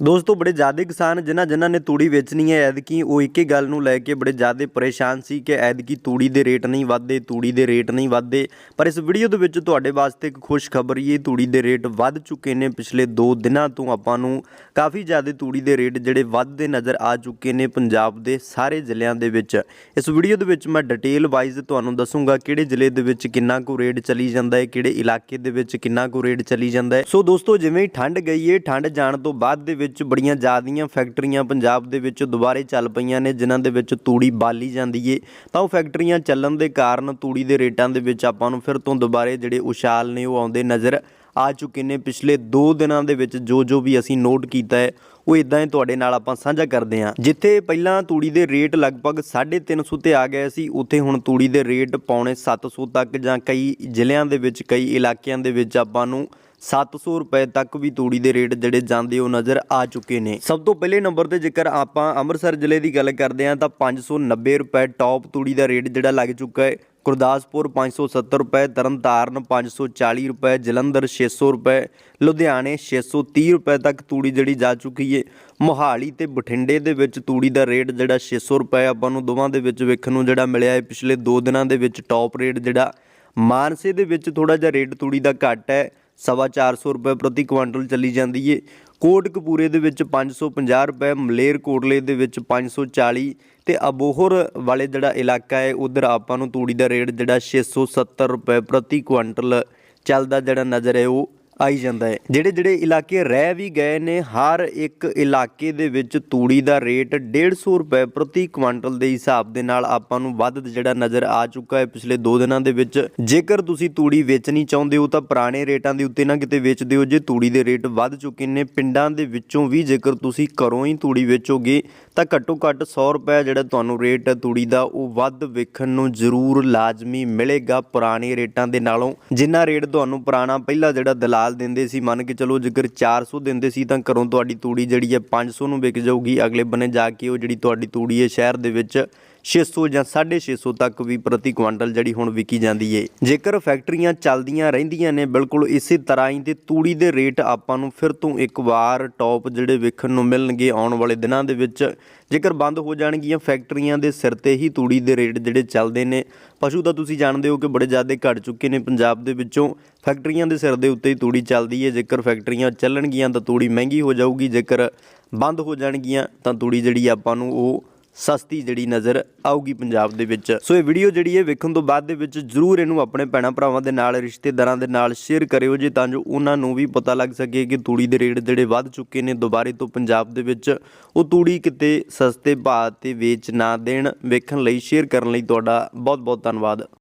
ਦੋਸਤੋ, ਬੜੇ ਜ਼ਿਆਦਾ ਕਿਸਾਨ ਜਿਨ੍ਹਾਂ ਜਿਨ੍ਹਾਂ ਨੇ ਤੂੜੀ ਵੇਚਣੀ ਹੈ ਐਦਕੀ ਉਹ ਇੱਕ ਗੱਲ ਨੂੰ ਲੈ ਕੇ ਬੜੇ ਜ਼ਿਆਦਾ ਪਰੇਸ਼ਾਨ ਸੀ ਕਿ ਐਦਕੀ ਤੂੜੀ ਦੇ ਰੇਟ ਨਹੀਂ ਵੱਧਦੇ, ਤੂੜੀ ਦੇ ਰੇਟ ਨਹੀਂ ਵੱਧਦੇ। ਪਰ ਇਸ ਵੀਡੀਓ ਦੇ ਵਿੱਚ ਤੁਹਾਡੇ ਵਾਸਤੇ ਇੱਕ ਖੁਸ਼ ਖਬਰ ਇਹ ਤੂੜੀ ਦੇ ਰੇਟ ਵੱਧ ਚੁੱਕੇ ਨੇ। ਪਿਛਲੇ 2 ਦਿਨਾਂ ਤੋਂ ਆਪਾਂ ਨੂੰ ਕਾਫੀ ਜ਼ਿਆਦਾ ਤੂੜੀ ਦੇ ਰੇਟ ਜਿਹੜੇ ਵੱਧਦੇ ਨਜ਼ਰ ਆ ਚੁੱਕੇ ਨੇ ਪੰਜਾਬ ਦੇ ਸਾਰੇ ਜ਼ਿਲ੍ਹਿਆਂ ਦੇ ਵਿੱਚ। ਇਸ ਵੀਡੀਓ ਦੇ ਵਿੱਚ ਮੈਂ ਡਿਟੇਲ ਵਾਈਜ਼ ਤੁਹਾਨੂੰ ਦੱਸੂਗਾ ਕਿਹੜੇ ਜ਼ਿਲ੍ਹੇ ਦੇ ਵਿੱਚ ਕਿੰਨਾ ਕੁ ਰੇਟ ਚਲੀ ਜਾਂਦਾ ਹੈ, ਕਿਹੜੇ ਇਲਾਕੇ ਦੇ ਵਿੱਚ ਕਿੰਨਾ ਕੁ ਰੇਟ ਚਲੀ ਜਾਂਦਾ ਹੈ। ਸੋ ਦੋਸਤੋ, ਜਿਵੇਂ ਹੀ ਠੰਡ ਗਈ ਹੈ ਠੰਡ ਜਾਣ ਤੋਂ ਬਾਅਦ ਦੇ ਵਿੱਚ ਬੜੀਆਂ ਜ਼ਿਆਦੀਆਂ ਫੈਕਟਰੀਆਂ ਪੰਜਾਬ ਦੇ ਵਿੱਚ ਦੁਬਾਰੇ ਚੱਲ ਪਈਆਂ ਨੇ, ਜਿਨ੍ਹਾਂ ਦੇ ਵਿੱਚ ਤੂੜੀ ਬਾਲੀ ਜਾਂਦੀ ਏ। ਤਾਂ ਉਹ ਫੈਕਟਰੀਆਂ ਚੱਲਣ ਦੇ ਕਾਰਨ ਤੂੜੀ ਦੇ ਰੇਟਾਂ ਦੇ ਵਿੱਚ ਆਪਾਂ ਨੂੰ ਫਿਰ ਤੋਂ ਦੁਬਾਰੇ ਜਿਹੜੇ ਉਛਾਲ ਨੇ ਉਹ ਆਉਂਦੇ ਨਜ਼ਰ ਆ ਚੁੱਕੇ ਨੇ। ਪਿਛਲੇ 2 ਦਿਨਾਂ ਦੇ ਵਿੱਚ ਜੋ ਜੋ ਵੀ ਅਸੀਂ ਨੋਟ ਕੀਤਾ ਹੈ, ਉਹ ਇਦਾਂ ਹੀ ਤੁਹਾਡੇ ਨਾਲ ਆਪਾਂ ਸਾਂਝਾ ਕਰਦੇ ਹਾਂ। ਜਿੱਥੇ ਪਹਿਲਾਂ ਤੂੜੀ ਦੇ ਰੇਟ ਲਗਭਗ 350 ਤੇ ਆ ਗਏ ਸੀ, ਉੱਥੇ ਹੁਣ ਤੂੜੀ ਦੇ ਰੇਟ ਪੌਣੇ 700 ਤੱਕ ਜਾਂ ਕਈ ਜ਼ਿਲ੍ਹਿਆਂ ਦੇ ਵਿੱਚ, ਕਈ ਇਲਾਕਿਆਂ ਦੇ ਵਿੱਚ ਆਪਾਂ ਨੂੰ 700 ਰੁਪਏ ਤੱਕ ਵੀ ਤੂੜੀ ਦੇ ਰੇਟ ਜਿਹੜੇ ਜਾਂਦੇ ਉਹ ਨਜ਼ਰ ਆ ਚੁੱਕੇ ਨੇ। ਸਭ ਤੋਂ ਪਹਿਲੇ ਨੰਬਰ ਤੇ ਜੇਕਰ ਆਪਾਂ ਅੰਮ੍ਰਿਤਸਰ ਜ਼ਿਲ੍ਹੇ ਦੀ ਗੱਲ ਕਰਦੇ ਹਾਂ ਤਾਂ 590 ਰੁਪਏ ਟੌਪ ਤੂੜੀ ਦਾ ਰੇਟ ਜਿਹੜਾ ਲੱਗ ਚੁੱਕਾ ਹੈ। ਗੁਰਦਾਸਪੁਰ 570 ਰੁਪਏ, ਤਰਨਤਾਰਨ 540 ਰੁਪਏ, ਜਲੰਧਰ 600 ਰੁਪਏ, ਲੁਧਿਆਣੇ 630 ਰੁਪਏ ਤੱਕ ਤੂੜੀ ਜਿਹੜੀ ਜਾ ਚੁੱਕੀ ਹੈ। ਮੋਹਾਲੀ ਤੇ ਬਠਿੰਡੇ ਦੇ ਵਿੱਚ ਤੂੜੀ ਦਾ ਰੇਟ ਜਿਹੜਾ 600 ਰੁਪਏ ਆਪਾਂ ਨੂੰ ਦੋਵਾਂ ਦੇ ਵਿੱਚ ਵੇਖਣ ਨੂੰ ਜਿਹੜਾ ਮਿਲਿਆ ਹੈ। ਪਿਛਲੇ 2 ਦਿਨਾਂ ਦੇ ਵਿੱਚ ਟੌਪ ਰੇਟ ਜਿਹੜਾ ਮਾਨਸੇ ਦੇ ਵਿੱਚ ਥੋੜਾ ਜਿਹਾ ਰੇਟ ਤੂੜੀ ਦਾ ਘੱਟ ਹੈ। ਸਵਾ 400 ਰੁਪਏ ਪ੍ਰਤੀ ਕੁਇੰਟਲ ਚੱਲੀ ਜਾਂਦੀ ਏ। ਕੋਟਕਪੂਰੇ ਦੇ ਵਿੱਚ 550 ਰੁਪਏ, ਮਲੇਰ ਕੋਟਲੇ ਦੇ ਵਿੱਚ 540 ਤੇ ਅਬੋਹਰ ਵਾਲੇ ਜਿਹੜਾ ਇਲਾਕਾ ਹੈ ਉਧਰ ਆਪਾਂ ਨੂੰ ਤੂੜੀ ਦਾ ਰੇਟ ਜਿਹੜਾ 670 ਰੁਪਏ ਪ੍ਰਤੀ ਕੁਇੰਟਲ ਚੱਲਦਾ ਜਿਹੜਾ ਨਜ਼ਰ ਹੈ ਉਹ ਆਈ ਜਾਂਦਾ ਹੈ। ਜਿਹੜੇ ਜਿਹੜੇ ਇਲਾਕੇ ਰਹਿ ਵੀ ਗਏ ਨੇ, ਹਰ ਇੱਕ ਇਲਾਕੇ ਦੇ ਵਿੱਚ ਤੂੜੀ ਦਾ ਰੇਟ 150 ਰੁਪਏ ਪ੍ਰਤੀ ਕੁਆਂਟਲ ਦੇ ਹਿਸਾਬ ਦੇ ਨਾਲ ਆਪਾਂ ਨੂੰ ਵੱਧ ਜਿਹੜਾ ਨਜ਼ਰ ਆ ਚੁੱਕਾ ਹੈ ਪਿਛਲੇ 2 ਦਿਨਾਂ ਦੇ ਵਿੱਚ। ਜੇਕਰ ਤੁਸੀਂ ਤੂੜੀ ਵੇਚਣੀ ਚਾਹੁੰਦੇ ਹੋ ਤਾਂ ਪੁਰਾਣੇ ਰੇਟਾਂ ਦੇ ਉੱਤੇ ਨਾ ਕਿਤੇ ਵੇਚਦੇ ਹੋ ਜੇ ਤੂੜੀ ਦੇ ਰੇਟ ਵੱਧ ਚੁੱਕੇ ਨੇ, ਪਿੰਡਾਂ ਦੇ ਵਿੱਚੋਂ ਵੀ ਜੇਕਰ ਤੁਸੀਂ ਘਰੋਂ ਹੀ ਤੂੜੀ ਵੇਚੋਗੇ, ਤਾਂ ਘੱਟੋ ਘੱਟ 100 ਰੁਪਏ ਜਿਹੜਾ ਤੁਹਾਨੂੰ ਰੇਟ ਹੈ ਤੂੜੀ ਦਾ, ਉਹ ਵੱਧ ਵੇਖਣ ਨੂੰ ਜ਼ਰੂਰ ਲਾਜ਼ਮੀ ਮਿਲੇਗਾ ਪੁਰਾਣੇ ਰੇਟਾਂ ਦੇ ਨਾਲੋਂ। ਜਿੰਨਾ ਰੇਟ ਤੁਹਾਨੂੰ ਪੁਰਾਣਾ ਪਹਿਲਾਂ ਜਿਹੜਾ ਦਲਾਲ ਦਿੰਦੇ ਸੀ, ਮੰਨ ਕੇ ਚਲੋ ਜੇਕਰ 400 ਦਿੰਦੇ ਸੀ ਤਾਂ ਘਰੋਂ ਤੁਹਾਡੀ ਤੂੜੀ ਜਿਹੜੀ ਹੈ 500 ਨੂੰ ਵਿਕ ਜਾਊਗੀ, ਅਗਲੇ ਬੰਨੇ ਜਾ ਕੇ ਉਹ ਜਿਹੜੀ ਤੁਹਾਡੀ ਤੂੜੀ ਹੈ ਸ਼ਹਿਰ ਦੇ ਵਿੱਚ 600 ਜਾਂ 650 ਤੱਕ ਵੀ ਪ੍ਰਤੀ ਕੁਆਂਟਲ ਜਿਹੜੀ ਹੁਣ ਵਿਕੀ ਜਾਂਦੀ ਏ। ਜੇਕਰ ਫੈਕਟਰੀਆਂ ਚੱਲਦੀਆਂ ਰਹਿੰਦੀਆਂ ਨੇ, ਬਿਲਕੁਲ ਇਸੇ ਤਰ੍ਹਾਂ ਹੀ ਤੇ ਤੂੜੀ ਦੇ ਰੇਟ ਆਪਾਂ ਨੂੰ ਫਿਰ ਤੋਂ ਇੱਕ ਵਾਰ ਟੌਪ ਜਿਹੜੇ ਵੇਖਣ ਨੂੰ ਮਿਲਣਗੇ ਆਉਣ ਵਾਲੇ ਦਿਨਾਂ ਦੇ ਵਿੱਚ। ਜੇਕਰ ਬੰਦ ਹੋ ਜਾਣਗੀਆਂ ਫੈਕਟਰੀਆਂ ਦੇ ਸਿਰ ਤੇ ਹੀ ਤੂੜੀ ਦੇ ਰੇਟ ਜਿਹੜੇ ਚੱਲਦੇ ਨੇ, ਪਸ਼ੂ ਤਾਂ ਤੁਸੀਂ ਜਾਣਦੇ ਹੋ ਕਿ ਬੜੇ ਜ਼ਿਆਦਾ ਘਟ ਚੁੱਕੇ ਨੇ ਪੰਜਾਬ ਦੇ ਵਿੱਚੋਂ। ਫੈਕਟਰੀਆਂ ਦੇ ਸਿਰ ਦੇ ਉੱਤੇ ਹੀ ਤੂੜੀ ਚੱਲਦੀ ਹੈ ਜੇਕਰ ਫੈਕਟਰੀਆਂ ਚੱਲਣਗੀਆਂ ਤਾਂ ਤੂੜੀ ਮਹਿੰਗੀ ਹੋ ਜਾਊਗੀ, ਜੇਕਰ ਬੰਦ ਹੋ ਜਾਣਗੀਆਂ ਤਾਂ ਤੂੜੀ ਜਿਹੜੀ ਆਪਾਂ ਨੂੰ ਉਹ ਸਸਤੀ ਜਿਹੜੀ ਨਜ਼ਰ ਆਊਗੀ ਪੰਜਾਬ ਦੇ ਵਿੱਚ। ਸੋ ਇਹ ਵੀਡੀਓ ਜਿਹੜੀ ਹੈ ਵੇਖਣ ਤੋਂ ਬਾਅਦ ਦੇ ਵਿੱਚ ਜਰੂਰ ਇਹਨੂੰ ਆਪਣੇ ਭੈਣਾਂ ਭਰਾਵਾਂ ਦੇ ਨਾਲ, ਰਿਸ਼ਤੇਦਾਰਾਂ ਦੇ ਨਾਲ ਸ਼ੇਅਰ ਕਰਿਓ ਜੀ ਤਾਂ ਜੋ ਉਹਨਾਂ ਨੂੰ ਵੀ ਪਤਾ ਲੱਗ ਸਕੇ ਕਿ ਤੂੜੀ ਦੇ ਰੇਟ ਜਿਹੜੇ ਵੱਧ ਚੁੱਕੇ ਨੇ ਦੁਬਾਰੇ ਤੋਂ ਪੰਜਾਬ ਦੇ ਵਿੱਚ। ਉਹ ਤੂੜੀ ਕਿਤੇ ਸਸਤੇ ਭਾਅ ਤੇ ਵੇਚ ਨਾ ਦੇਣ, ਵੇਖਣ ਲਈ ਸ਼ੇਅਰ ਕਰਨ ਲਈ ਤੁਹਾਡਾ ਬਹੁਤ ਬਹੁਤ ਧੰਨਵਾਦ।